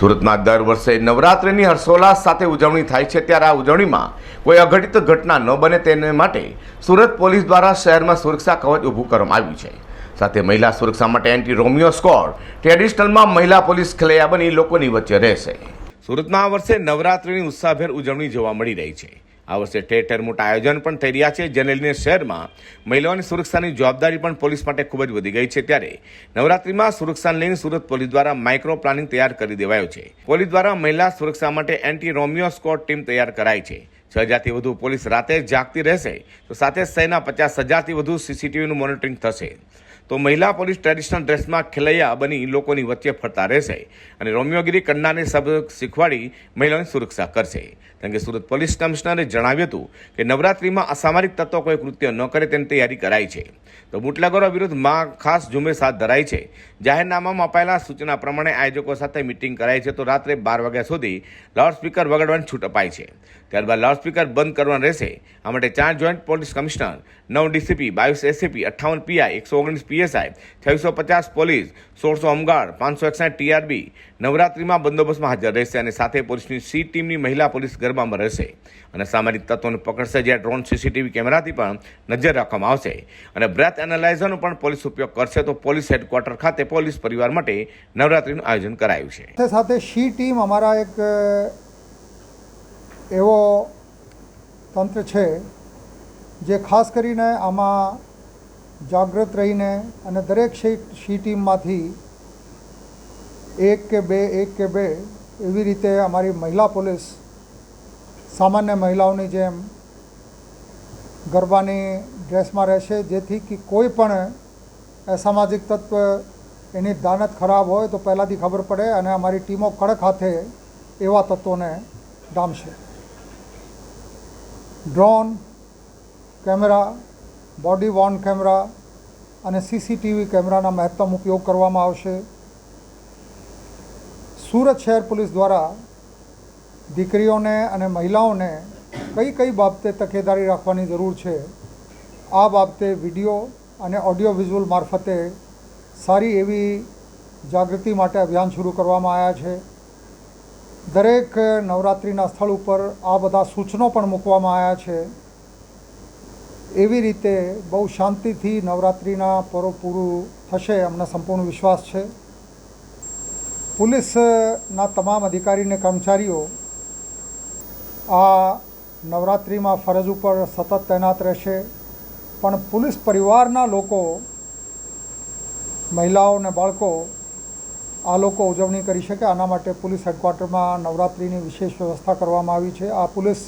સુરતમાં દર વર્ષે નવરાત્રિની હર્ષોલ્લાસ સાથે ઉજવણી થાય છે. ત્યારે આ ઉજવણીમાં કોઈ અઘટિત ઘટના ન બને તેને માટે સુરત પોલીસ દ્વારા શહેરમાં સુરક્ષા કવચ ઊભું કરવામાં આવ્યું છે. સાથે મહિલા સુરક્ષા માટે એન્ટી રોમિયો સ્કોડ ટ્રેડિશનલમાં મહિલા પોલીસ ખલૈયા બની લોકોની વચ્ચે રહેશે. સુરતમાં આ વર્ષે નવરાત્રિની ઉત્સાહભેર ઉજવણી જોવા મળી રહી છે. આ વર્ષે ઠેર મોટા આયોજન પણ થઈ રહ્યા છે. જેને લઈને શહેરમાં મહિલાઓની સુરક્ષાની જવાબદારી પણ પોલીસ માટે ખૂબ જ વધી ગઈ છે ત્યારે નવરાત્રીમાં સુરક્ષાને લઈને સુરત પોલીસ દ્વારા માઇક્રો પ્લાનિંગ તૈયાર કરી દેવાયો છે. પોલીસ દ્વારા મહિલા સુરક્ષા માટે એન્ટી રોમિયો સ્કોડ ટીમ તૈયાર કરાઈ છે. છ હજારથી વધુ પોલીસ રાતે જાગતી રહેશે તો સાથે શહેરના પચાસ હજારથી વધુ સીસીટીવીનું મોનિટરિંગ થશે. તો મહિલા પોલીસ ટ્રેડિશનલ ડ્રેસમાં ખેલૈયા બની લોકોની વચ્ચે ફરતા રહેશે અને રોમિયોગીરી કરનારને સબક શીખવાડી મહિલાઓની સુરક્ષા કરશે. કારણ કે સુરત પોલીસ કમિશનરે જણાવ્યું હતું કે નવરાત્રિમાં અસામાજિક તત્વો કોઈ કૃત્ય ન કરે તેની તૈયારી કરાઈ છે. તો બુટલાગોરા વિરુદ્ધમાં ખાસ ઝુંબેશ હાથ ધરાઈ છે. જાહેરનામામાં અપાયેલા સૂચના પ્રમાણે આયોજકો સાથે મિટિંગ કરાઈ છે તો રાત્રે બાર વાગ્યા સુધી લાઉડસ્પીકર વગાડવાની છૂટ અપાઈ છે. ત્યારબાદ લાઉડસ્પીકર બંધ કરવાનું રહેશે. આ માટે ચાર જોઈન્ટ પોલીસ કમિશનર, નવ ડીસીપી, બાવીસ એસીપી અઠ્ઠાવન પીઆઈ, એકસો ઓગણીસ પીએસઆઈ છવ્વીસો પચાસ પોલીસ, સોળસો હોમગાર્ડ પાંચસો એકસાઠ ટીઆરબી નવરાત્રિમાં બંદોબસ્તમાં હાજર રહેશે અને સાથે પોલીસની સી ટીમની મહિલા પોલીસ ગરબામાં રહેશે. અને સામાજિક તત્વોને પકડશે જ્યાં ડ્રોન સીસીટીવી કેમેરાથી પણ નજર રાખવામાં આવશે. અને બ્રેથ એનાલાઇઝરનો પણ પોલીસ ઉપયોગ કરશે તો પોલીસ હેડક્વાર્ટર ખાતે પોલીસ પરિવાર માટે નવરાત્રિનું આયોજન કરાયું છે. સાથે શી ટીમ અમારા એક, એવો તંત્ર છે, જે ખાસ કરીને આમાં જાગૃત રહીને અને દરેક સી ટીમમાંથી એક કે બે, એક કે બે એવી રીતે અમારી મહિલા પોલીસ, સામાન્ય મહિલાઓની જેમ ગરબાની ડ્રેસમાં રહેશે, જેથી કે કોઈ પણ અસામાજિક તત્વ એની દાનત ખરાબ હોય તો પહેલાંથી ખબર પડે અને અમારી ટીમો કડક હાથે એવા તત્વોને ડામશે. Drone, camera body worn camera અને સીસીટીવી કેમેરાના મહત્તમ ઉપયોગ કરવામાં આવશે. સુરત શહેર પોલીસ દ્વારા દીકરીઓને અને મહિલાઓને કઈ કઈ બાબતે તકેદારી રાખવાની જરૂર છે, આ બાબતે વીડિયો અને ઓડિયો વિઝ્યુઅલ મારફતે સારી એવી જાગૃતિ માટે અભિયાન શરૂ કરવામાં આવ્યા છે. દરેક નવરાત્રિના સ્થળ ઉપર આ બધા સૂચનો પણ મૂકવામાં આવ્યા છે. એવી રીતે બહુ શાંતિથી નવરાત્રિના પર્વ પૂરું થશે અમને સંપૂર્ણ વિશ્વાસ છે. પોલીસના તમામ અધિકારી અને કર્મચારીઓ આ નવરાત્રિમાં ફરજ ઉપર સતત તૈનાત રહેશે. પણ પોલીસ પરિવારના લોકો, મહિલાઓ અને બાળકો આ લોકો ઉજવણી કરી શકે. આના માટે પોલીસ હેડક્વાર્ટરમાં નવરાત્રિની વિશેષ વ્યવસ્થા કરવામાં આવી છે. આ પોલીસ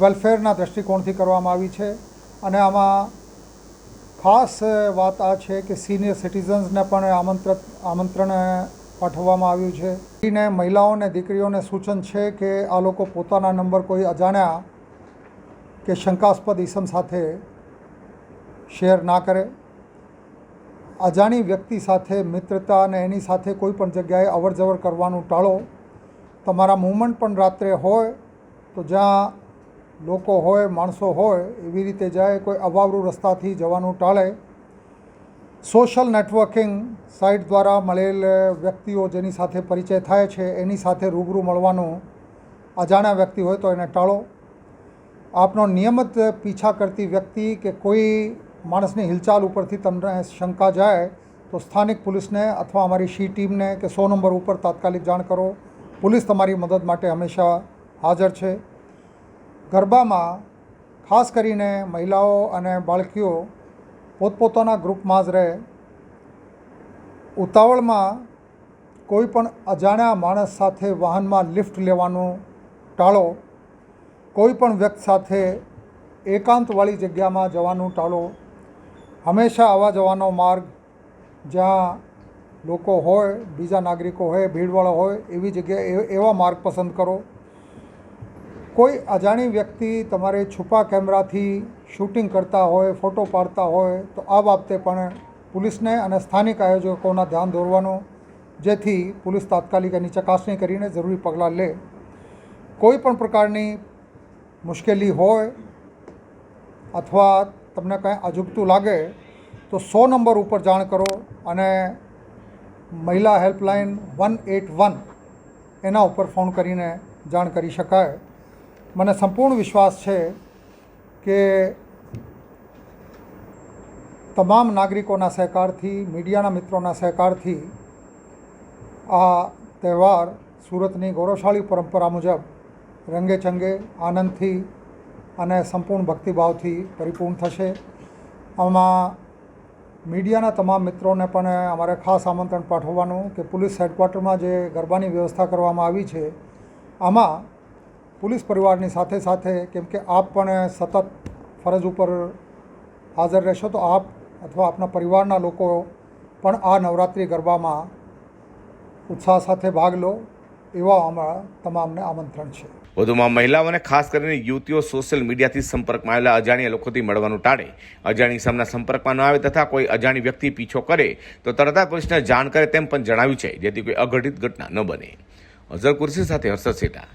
વેલફેરના દૃષ્ટિકોણથી કરવામાં આવી છે. અને આમાં ખાસ વાત આ છે કે સિનિયર સિટીઝન્સને પણ આમંત્રિત આમંત્રણ પાઠવવામાં આવ્યું છે. એને મહિલાઓને, દીકરીઓને સૂચન છે કે આ લોકો પોતાના નંબર કોઈ અજાણ્યા કે શંકાસ્પદ ઇસમ સાથે શેર ના કરે. અજાણી વ્યક્તિ સાથે મિત્રતા અને એની સાથે કોઈ પણ જગ્યાએ અવર જવર કરવાનું ટાળો. તમારા મૂવમેન્ટ પણ રાત્રે હોય તો જ્યાં લોકો હોય, માણસો હોય, એવી રીતે જાય, કોઈ અવાવરું રસ્તાથી જવાનું ટાળે. સોશિયલ નેટવર્કિંગ સાઇટ દ્વારા મળેલ વ્યક્તિઓ જેની સાથે પરિચય થાય છે, એની સાથે રૂબરૂ મળવાનું અજાણ્યા વ્યક્તિ હોય તો એને ટાળો. આપનો નિયમિત પીછા કરતી વ્યક્તિ કે કોઈ માણસની હિલચાલ ઉપરથી તમને શંકા જાય, તો સ્થાનિક પોલીસને અથવા અમારી શી ટીમને કે સો નંબર ઉપર તાત્કાલિક જાણ કરો. પોલીસ તમારી મદદ માટે હંમેશા હાજર છે. ગરબામાં ખાસ કરીને મહિલાઓ અને બાળકીઓ પોતપોતાના ગ્રુપમાં જ રહે. ઉતાવળમાં કોઈ પણ અજાણ્યા માણસ સાથે વાહનમાં લિફ્ટ લેવાનું ટાળો, કોઈ પણ વ્યક્તિ સાથે એકાંતવાળી જગ્યામાં જવાનું ટાળો, હંમેશા આવવા જવાનો માર્ગ, જ્યાં લોકો હોય, બીજા નાગરિકો હોય, ભીડવાળા હોય, એવી જગ્યાએ એવા માર્ગ પસંદ કરો. કોઈ અજાણી વ્યક્તિ તમારે છુપા કેમેરાથી શૂટિંગ કરતા હોય, ફોટો પાડતા હોય, તો આ બાબતે પણ પોલીસને અને સ્થાનિક આયોજકોના ધ્યાન દોરવાનું, જેથી પોલીસ તાત્કાલિક એની ચકાસણી કરીને જરૂરી પગલાં લે. કોઈ પણ પ્રકારની મુશ્કેલી હોય અથવા તમને કાંઈ અજુગતું લાગે, તો સો નંબર ઉપર જાણ કરો અને મહિલા હેલ્પલાઇન વન એટ વન એના ઉપર ફોન કરીને જાણ કરી શકાય. મને સંપૂર્ણ વિશ્વાસ છે કે તમામ નાગરિકોના સહકારથી, મીડિયાના મિત્રોના સહકારથી આ તહેવાર સુરતની ગૌરવશાળી પરંપરા મુજબ રંગે ચંગે આનંદથી અને સંપૂર્ણ ભક્તિભાવથી પરિપૂર્ણ થશે. આમાં મીડિયાના તમામ મિત્રોને પણ અમારે ખાસ આમંત્રણ પાઠવવાનું કે પોલીસ હેડક્વાર્ટરમાં જે ગરબાની વ્યવસ્થા કરવામાં આવી છે, આમાં પોલીસ પરિવારની સાથે સાથે કેમ કે આપ પણ સતત ફરજ ઉપર હાજર રહેશો તો આપ અથવા આપના પરિવારના લોકો પણ આ નવરાત્રિ ગરબામાં ઉત્સાહ સાથે ભાગ લો એવા અમારા તમામને આમંત્રણ છે. વધુમાં મહિલાઓને ખાસ કરીને યુવતીઓ સોશિયલ મીડિયાથી સંપર્કમાં આવેલા અજાણ્યા લોકોથી મળવાનું ટાળે. અજાણી સામના સંપર્કમાં ન આવે તથા કોઈ અજાણી વ્યક્તિ પીછો કરે તો તરત પોલીસને જાણ કરે તેમ પણ જણાવ્યું છે. જેથી કોઈ અઘટિત ઘટના ન બને. અઝર કુર્સી સાથે હર્ષદ સેઠા